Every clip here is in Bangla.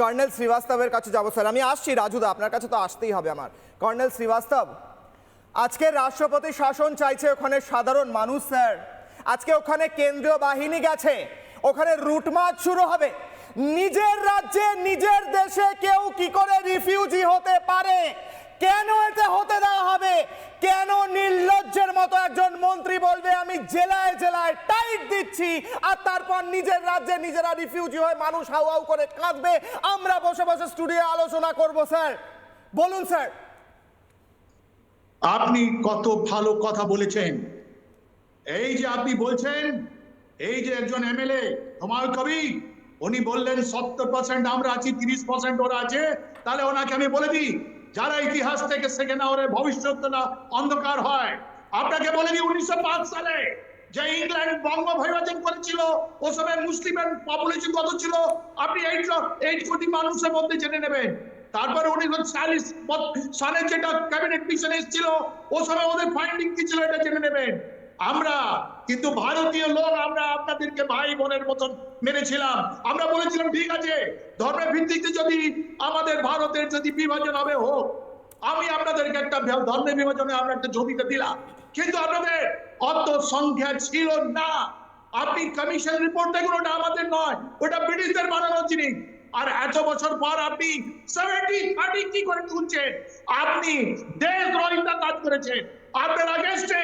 কর্নেল শ্রীবাস্তবের কাছে যাব, স্যার। আমি আসছি রাজুদা আপনার কাছে তো আসতেই হবে আমার। কর্নেল শ্রীবাস্তব, আজকে রাষ্ট্রপতি শাসন চাইছে ওখানে সাধারণ মানুষ, স্যার। আজকে ওখানে কেন্দ্রীয় বাহিনী গেছে, ওখানে রুটমার্চ শুরু হবে। নিজের রাজ্যে, নিজের দেশে কেউ কি করে রিফিউজি হতে পারে? কেন এটা হতে দেওয়া হবে কেন নির্লজ্জের মতো একজন মন্ত্রী বলবে, আমি জেলায় জেলায় টাইট দিচ্ছি। আর তারপর নিজের রাজ্যে নিজেরা রিফিউজি হয়ে মানুষ হাউ হাউ করে কাঁদবে। আমরা বসে বসে স্টুডিও আলোচনা করব, স্যার। বলুন, স্যার। আপনি কত ভালো কথা বলেছেন। এই যে আপনি বলছেন, এই যে একজন এমএলএ, হুমায়ুন কবি উনি বললেন, সত্তর পার্সেন্ট আমরা আছি, তিরিশ পার্সেন্ট ওরা আছে। তাহলে ওনাকে আমি বলে দিই, যারা ইতিহাস থেকে শেখে না ওরা ভবিষ্যৎটা অন্ধকার হয়। আপনাকে বলে দিই উনিশশো পাঁচ সালে যে ইংল্যান্ড বঙ্গ বিভাজন করেছিল ও সময় মুসলিমের পপুলেশন কত ছিল? আপনি এইট এইট কোটি মানুষের মধ্যে জেনে নেবেন। তারপরে উনিশশো ছিয়াল্লিশ সালে যেটা ক্যাবিনেট মিশন এসেছিল ও সময় ওদের ফাইন্ডিং কি ছিল এটা জেনে নেবেন। আমরা, কিন্তু ভারতীয় লোক, আমরা আপনাদেরকে ভাই বোনের মতন মেনেছিলাম। আমরা বলেছিলাম, ঠিক আছে, ধর্মের ভিত্তিতে যদি আমাদের ভারতের যদি বিভাজন হবে হোক, আমি আপনাদেরকে একটা ধর্মের বিভাজনে আমরা একটা জমিতে দিলাম। কিন্তু আপনাদের অত সংখ্যা ছিল না। আপনি কমিশন রিপোর্ট দেখুন, ওটা আমাদের নয়, ওটা ব্রিটিশদের বানানো জিনিস। আর এত বছর পর আপনি সেভেন্টি থার্টি কি করে তুলছেন? আপনি দেশ দ্রোহিতা কাজ করেছেন, আপনার আগেস্টে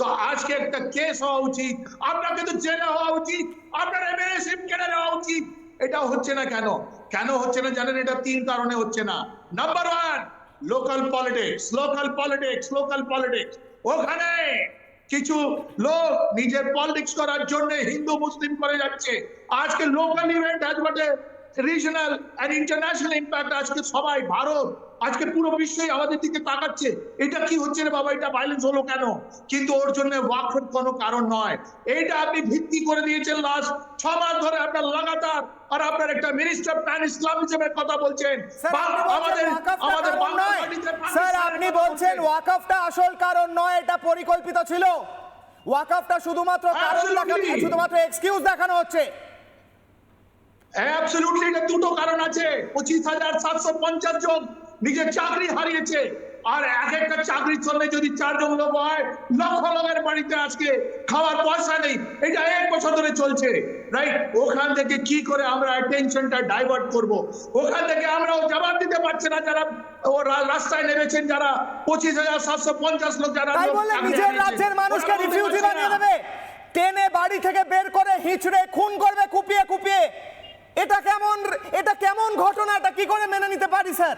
তো আজকে একটা কেস হওয়া উচিত, আপনাকে তো জেলে হওয়া উচিত, আপনার এমএলএশিপ কেড়ে নেওয়া উচিত। এটা হচ্ছে না কেন? কেন হচ্ছে না জানেন, এটা তিন কারণে হচ্ছে না। Number one local politics local politics local politics ওখানে কিছু লোক নিজের পলিটিক্স করার জন্য হিন্দু, মুসলিম করে যাচ্ছে। আজকে লোকাল ইভেন্ট আজ বটে রিজনাল এন্ড ইন্টারন্যাশনাল ইম্প্যাক্ট আজকে সবাই, ভারত আজকে পুরো বিশ্বই আমাদের দিকে তাকাচ্ছে। এটা কি হচ্ছে রে বাবা? এটা ভাইলেন্স হলো কেন? কিন্তু ওর জন্য ওয়াকফের কোনো কারণ নয়। এইটা আপনি ভিত্তি করে দিয়েছেন লাস্ট ছ মাস ধরে আপনার লাগাতার আর আপনার একটা মিনিস্টার প্যান ইসলামিজমের কথা বলছেন। আমাদের আমাদের স্যার আপনি বলছেন ওয়াকফটা আসল কারণ নয় এটা পরিকল্পিত ছিল। ওয়াকফটা শুধুমাত্র কারণ দেখানো শুধুমাত্র এক্সকিউজ দেখানো হচ্ছে। অ্যাবসলিউটলি এটা দুটো কারণ আছে। পঁচিশ হাজার সাতশো পঞ্চাশ জন নিজের চাকরি হারিয়েছে। আর এক একটা চাকরির জন্য যদি চারজন লোক হয় লক্ষ লোকের বাড়িতে আজকে খাওয়ার পয়সা নেই। এটা এক বছর ধরে চলছে। রাইট ওখান থেকে কি করে আমরা অ্যাটেনশনটা ডাইভার্ট করব? ওখান থেকে আমরাও জবাব দিতে পারছে না যারা ও রাস্তায় নেমেছেন যারা পঁচিশ হাজার সাতশো পঞ্চাশ লোক যারা নিজের রাজ্যের মানুষকে রিফিউজি বানিয়ে দেবে। টেনে বাড়ি থেকে বের করে হিচড়ে খুন করবে কুপিয়ে কুপিয়ে। এটা কেমন এটা কেমন ঘটনা? এটা কি করে মেনে নিতে পারি স্যার?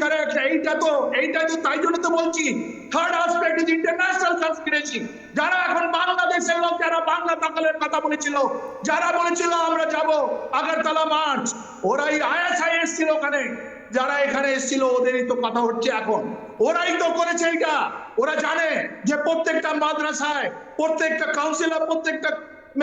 কারেক্ট এইটা তো এইটা তো তাই জন্য তো বলছি থার্ড আসপেক্ট ইজ ইন্টারন্যাশনাল যারা এখন বাংলাদেশের লোক, যারা বাংলা দখলের কথা বলেছিল, যারা বলেছিল আমরা যাব আগরতলা মার্চ ওরাই আইএসআই এসেছিল ওখানে। যারা এখানে এসেছিল, ওদেরই তো কথা হচ্ছে এখন। ওরাই তো করেছে এটা ওরা জানে যে প্রত্যেকটা মাদ্রাসায়, প্রত্যেকটা কাউন্সিলর প্রত্যেকটা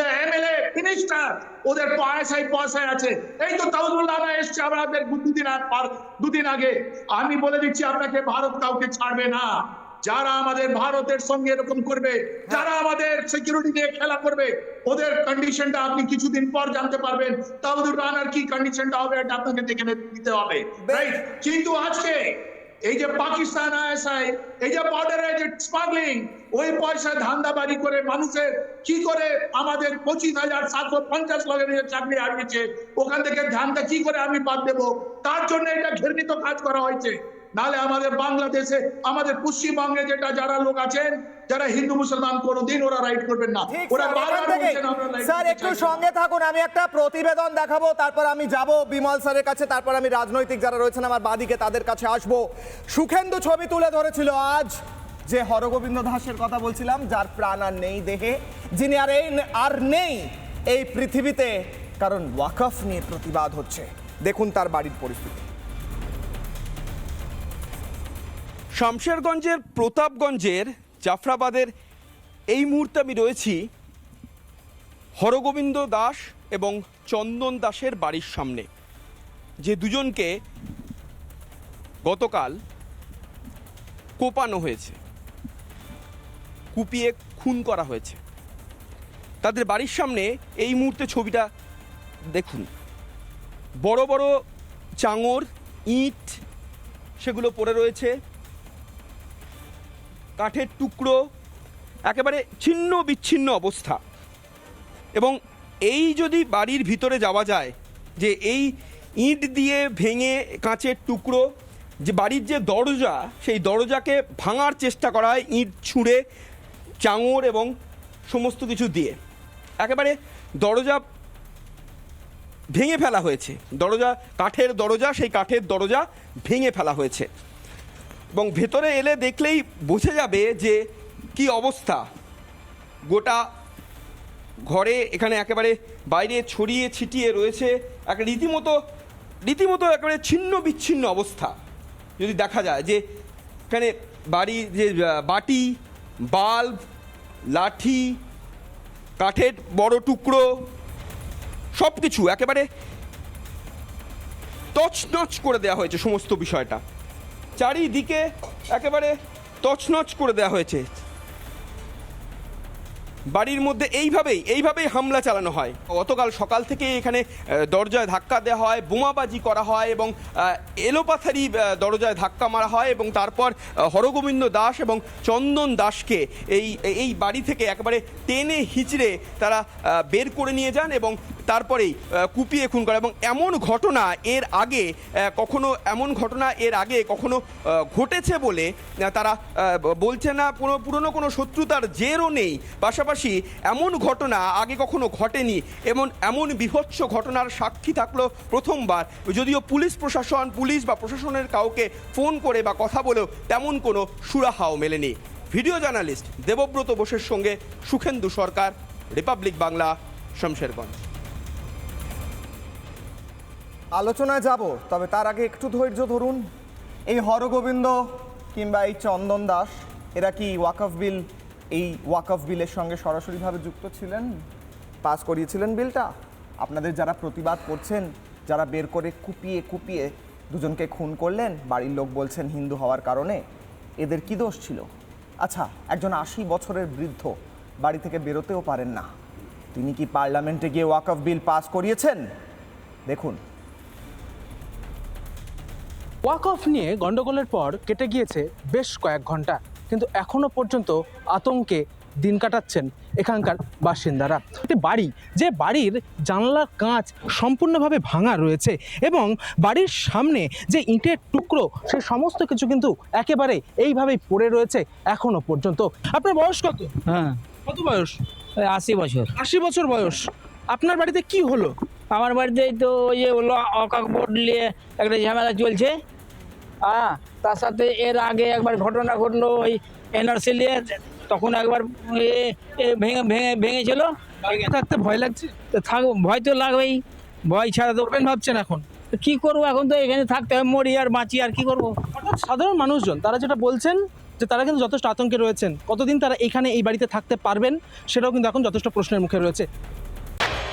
এমএলএ মিনিস্টার ওদের পয়সায় পয়সায় আছে। এই তো তাউজুল্লাহ এসছে আমাদের দুদিন পার- দুদিন আগে। আমি বলে দিচ্ছি আপনাকে ভারত কাউকে ছাড়বে না। যারা আমাদের ভারতের সঙ্গে এরকম করবে যারা আমাদের সিকিউরিটি নিয়ে খেলা করবে ওদের কন্ডিশনটা আপনি কিছুদিন পর জানতে পারবেন। তাউদুর রানার কি কন্ডিশনটা হবে এটা আপনাকে দেখে নিতে হবে। রাইট কিন্তু আজকে এই যে পাকিস্তান আইএসআই, এই যে বর্ডারে যে স্মাগলিং ওই পয়সা ধান্দাবাজি করে মানুষের কি করে আমাদের পঁচিশ হাজার সাতশো পঞ্চাশ লোকের চাকরি হারিয়েছে, ওখান থেকে ধানটা কি করে আমি বাদ দেবো? তার জন্য এটা ঘৃণিত কাজ করা হয়েছে। নালে আমাদের বাংলাদেশে আমাদের পশ্চিমবঙ্গে যেটা যারা লোক আছেন যারা হিন্দু মুসলমান কোনোদিন ওরা রাইট করবেন না। ওরা বারবার বলছেন আমরা right স্যার একটু সঙ্গে থাকুন আমি একটা প্রতিবেদন দেখাবো তারপর আমি যাব বিমল স্যারের কাছে তারপর আমি রাজনৈতিক যারা রয়েছেন আমার বাদিকে তাদের কাছে আসব। সুখেন্দু ছবি তুলে ধরেছিল আজ যে হরগোবিন্দ দাসের কথা বলছিলাম যার প্রাণ আর নেই দেহে। যিনি আর এই আর নেই এই পৃথিবীতে কারণ ওয়াকফ নিয়ে প্রতিবাদ হচ্ছে। দেখুন তার বাড়ির পরিস্থিতি। শামশেরগঞ্জের প্রতাপগঞ্জের জাফরাবাদের এই মুহূর্তে আমি রয়েছি হরগোবিন্দ দাস এবং চন্দন দাসের বাড়ির সামনে। যে দুজনকে গতকাল কোপানো হয়েছে, কুপিয়ে খুন করা হয়েছে। তাদের বাড়ির সামনে এই মুহূর্তে ছবিটা দেখুন। বড় বড় চাঙর ইট, সেগুলো পড়ে রয়েছে। কাঠের টুকরো, একেবারে ছিন্ন বিচ্ছিন্ন অবস্থা। এবং এই যদি বাড়ির ভিতরে যাওয়া যায়, যে এই ইট দিয়ে ভেঙে কাঁচের টুকরো, যে বাড়ির যে দরজা, সেই দরজাকে ভাঙার চেষ্টা করা হয় ইট ছুঁড়ে, চাঙর এবং সমস্ত কিছু দিয়ে। একেবারে দরজা ভেঙে ফেলা হয়েছে। দরজা, কাঠের দরজা, সেই কাঠের দরজা ভেঙে ফেলা হয়েছে। এবং ভেতরে এলে দেখলেই বোঝা যাবে যে কি অবস্থা। গোটা ঘরে এখানে একেবারে বাইরে ছড়িয়ে ছিটিয়ে রয়েছে এক রীতিমতো রীতিমতো একেবারে ছিন্ন বিচ্ছিন্ন অবস্থা। যদি দেখা যায় যে এখানে বাড়ি, যে বাটি, বাল্ব, লাঠি, কাঠের বড় টুকরো সব কিছু একেবারে তছনছ করে দেওয়া হয়েছে সমস্ত বিষয়টা। চারিদিকে একেবারে তছনছ করে দেওয়া হয়েছে। বাড়ির মধ্যে এইভাবেই এইভাবেই হামলা চালানো হয়। গতকাল সকাল থেকে এখানে দরজায় ধাক্কা দেওয়া হয়, বোমাবাজি করা হয় এবং এলোপাথারি দরজায় ধাক্কা মারা হয় এবং তারপর হরগোবিন্দ দাস এবং চন্দন দাসকে এই এই বাড়ি থেকে একেবারে টেনে হিচড়ে তারা বের করে নিয়ে যান এবং তারপরেই কুপিয়ে খুন করা এবং এমন ঘটনা এর আগে কখনো এমন ঘটনা এর আগে কখনো ঘটেছে বলে তারা বলছে না, কোনো পুরনো কোনো শত্রুতার জেরও নেই। পাশাপাশি এমন ঘটনা আগে কখনো ঘটেনি এবং এমন বিভৎস ঘটনার সাক্ষী থাকল প্রথমবার। যদিও পুলিশ প্রশাসন, পুলিশ বা প্রশাসনের কাউকে ফোন করে বা কথা বলেও তেমন কোনো সুরাহাও মেলেনি। ভিডিও জার্নালিস্ট দেবব্রত বোসের সঙ্গে সুখেন্দু সরকার, রিপাবলিক বাংলা, শমশেরগঞ্জ। আলোচনায় যাব, তবে তার আগে একটু ধৈর্য ধরুন। এই হরগোবিন্দ কিংবা এই চন্দন দাস, এরা কি ওয়াকফ বিল এই ওয়াকফ বিলের সঙ্গে সরাসরিভাবে যুক্ত ছিলেন? পাস করিয়েছিলেন বিলটা? আপনাদের যারা প্রতিবাদ করছেন, যারা বের করে কুপিয়ে কুপিয়ে দুজনকে খুন করলেন, বাড়ির লোক বলছেন হিন্দু হওয়ার কারণে, এদের কি দোষ ছিল? আচ্ছা একজন আশি বছরের বৃদ্ধ বাড়ি থেকে বেরোতেও পারেন না। তিনি কি পার্লামেন্টে গিয়ে ওয়াকফ বিল পাস করিয়েছেন? দেখুন। ওয়াক অফ নিয়ে গন্ডগোলের পর কেটে গিয়েছে বেশ কয়েক ঘণ্টা। কিন্তু এখনও পর্যন্ত আতঙ্কে দিন কাটাচ্ছেন এখানকার বাসিন্দারা। একটি বাড়ি যে বাড়ির জানলার কাঁচ সম্পূর্ণভাবে ভাঙা রয়েছে এবং বাড়ির সামনে যে ইটের টুকরো সে সমস্ত কিছু কিন্তু একেবারে এইভাবেই পড়ে রয়েছে এখনও পর্যন্ত। আপনার বয়স কত? হ্যাঁ। কত বয়স? আশি বছর। আশি বছর বয়স। আপনার বাড়িতে কি হলো? আমার বাড়িতে তো ওই যে হলো অকাক বোর্ড নিয়ে একটা ঝামেলা চলছে। হ্যাঁ তার সাথে এর আগে একবার ঘটনা ঘটলো ওই এনআরসি নিয়ে তখন একবার ভেঙে ভেঙে ভেঙেছিল। থাকতে ভয় লাগছে? তো থাক ভয় তো লাগবেই। ভয় ছাড়া তো ভাবছেন এখন। কী করব এখন তো এখানে থাকতে হবে মরি আর বাঁচি আর কি করব? সাধারণ মানুষজন তারা যেটা বলছেন যে তারা কিন্তু যথেষ্ট আতঙ্কে রয়েছেন। কতদিন তারা এখানে এই বাড়িতে থাকতে পারবেন সেটাও কিন্তু এখন যথেষ্ট প্রশ্নের মুখে রয়েছে।